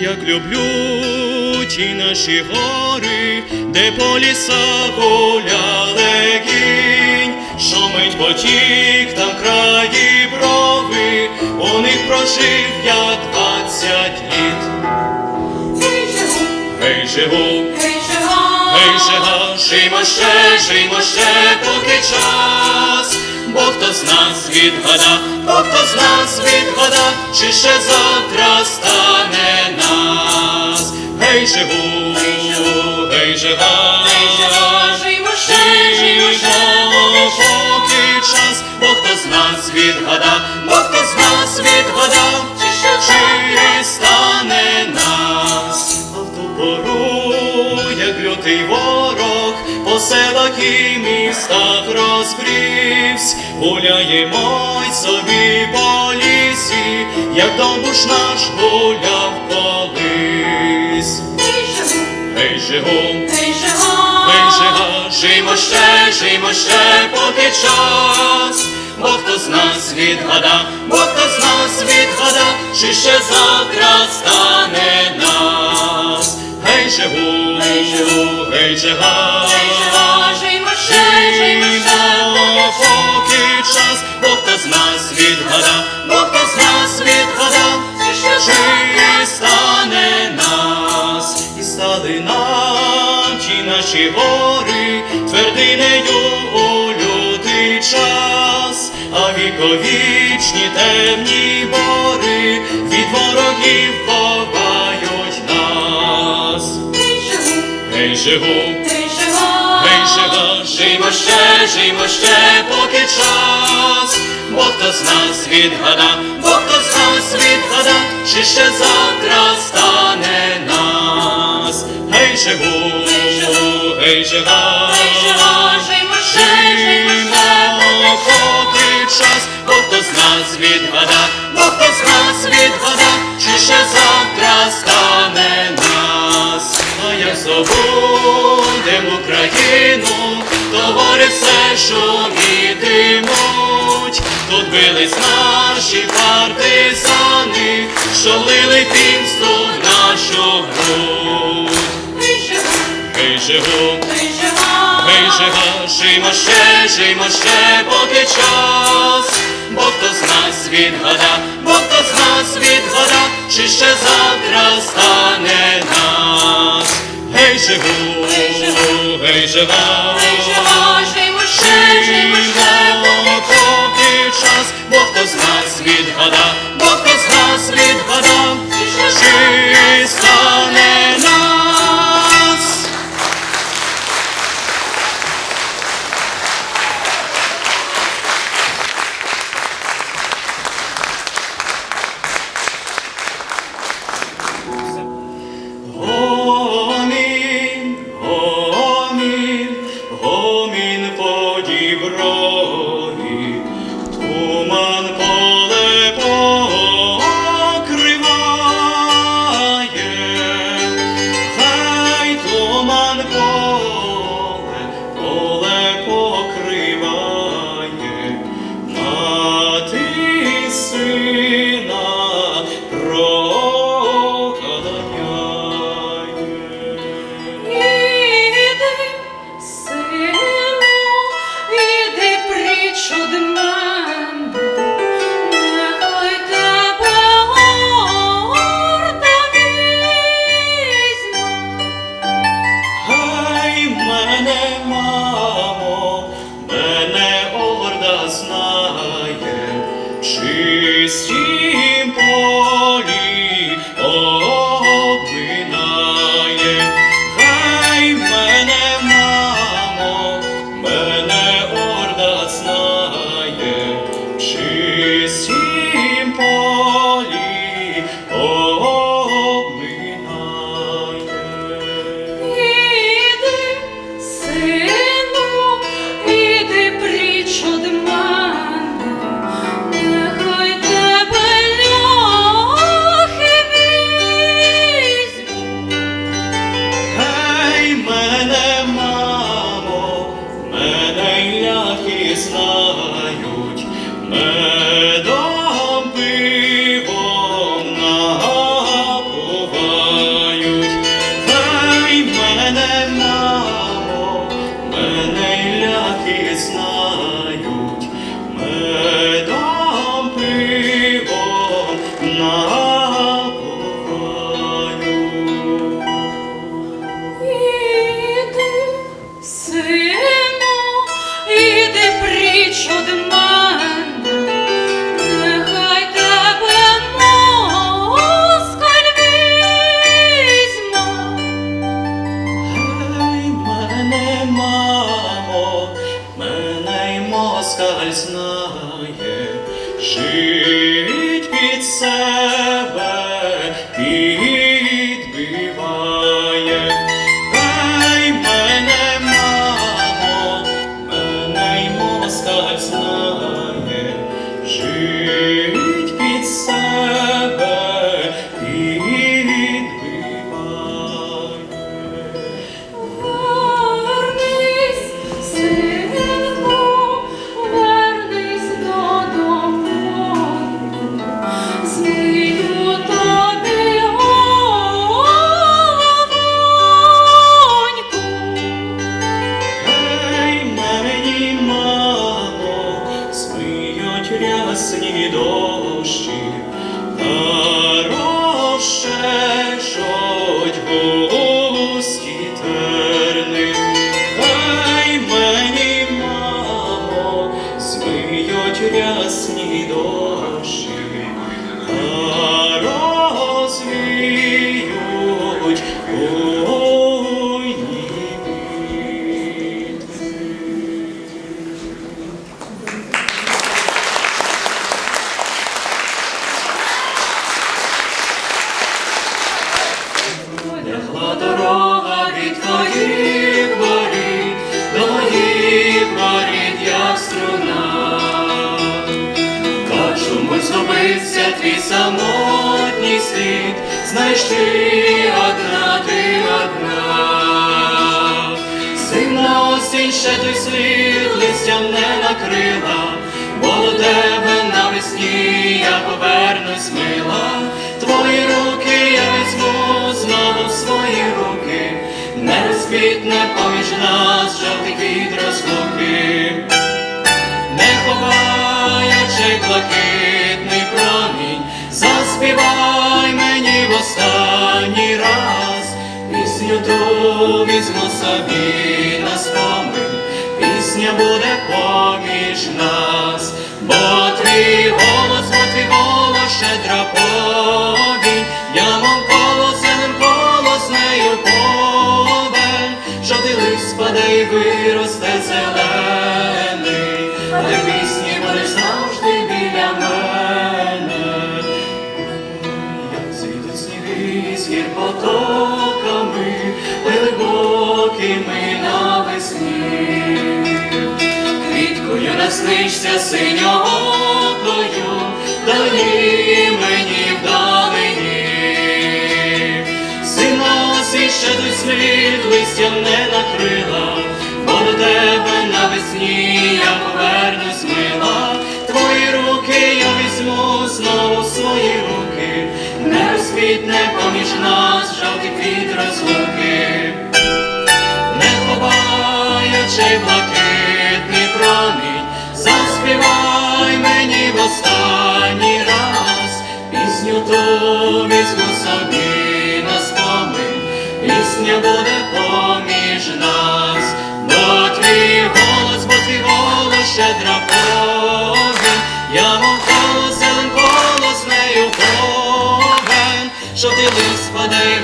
як люблю ті наші гори, де по лісах гуляли гінь, що мить потік там краї брови, у них прожив я двадцять літ. Гей, живу, Гей, живу, гей, жива, гей, ще, жиймо ще, поки час, бо хто з нас відгада, бо хто з нас відгада, чи ще завтра стане нас. Гей, живу, гей, жива, поки час. бо хто з нас відгада, бо хто з нас відгада, Чи ще стане нас, а в ту пору, гуляємо й собі по лісі, як довбуш наш гуляв колись. Гей, живу, Гей, жига, жиймо ще, жиймо ще, поки час, бо хто з нас відгада, бо хто з нас відгада, чи ще завтра стане нас. Гей, живу, Гей, живу, гей, жига, нас відгада, бо хто з нас відгада, Чи ще стане нас, і стали нам ті наші гори, твердинею у лютий час, а віковічні темні бори від ворогів ховають нас. Гей, живу, Гей, живу, гей, жива, жиймо ще, жиймо ще, поки час, відгада, бо хто з нас відгада, чи ще завтра стане нас. Гей, живу, гей, жива, жиймо жиймо поки час. бо хто з нас відгада, бо хто з нас відгада, чи ще завтра стане нас. А як забудем Україну, то гори все шумітимуть. Тут бились наші партизани, що лили пінсту в нашу грудь. Гей, живу, Гей, жига, жиймо ще, жиймо ще, поки час, бо хто з нас відгада, бо хто з нас відгада, чи ще завтра стане нас. Гей, живу, Гей, живу, гей, жива, жиймо ще, жиймо Чисті Sabbath. Сміють рясні світ, знайшли одна ти одна. Зимна осінь ще той слід листям не накрила, бо до тебе навесні я повернусь мила. Твої руки я візьму знову в свої руки, не розквітне поміж нас жовтий квіт розлуки. Візьму собі на спомин, пісня буде поміж нас, бо твій голос, бо твій голос щедра повінь, я мов колосенем колоснею повен, що ти лист спаде і виросте зелений, а ти в пісні будеш завжди біля мене. Як світуть сніги з гір Квіткою наснишся синьокою, далі мені вдалині. Синосі ще той слід листям не накрила, бо до тебе навесні я повернусь мила. Твої руки я візьму знову свої руки, не розквітне поміж нас жовтий квіт розлуки що ти лист спаде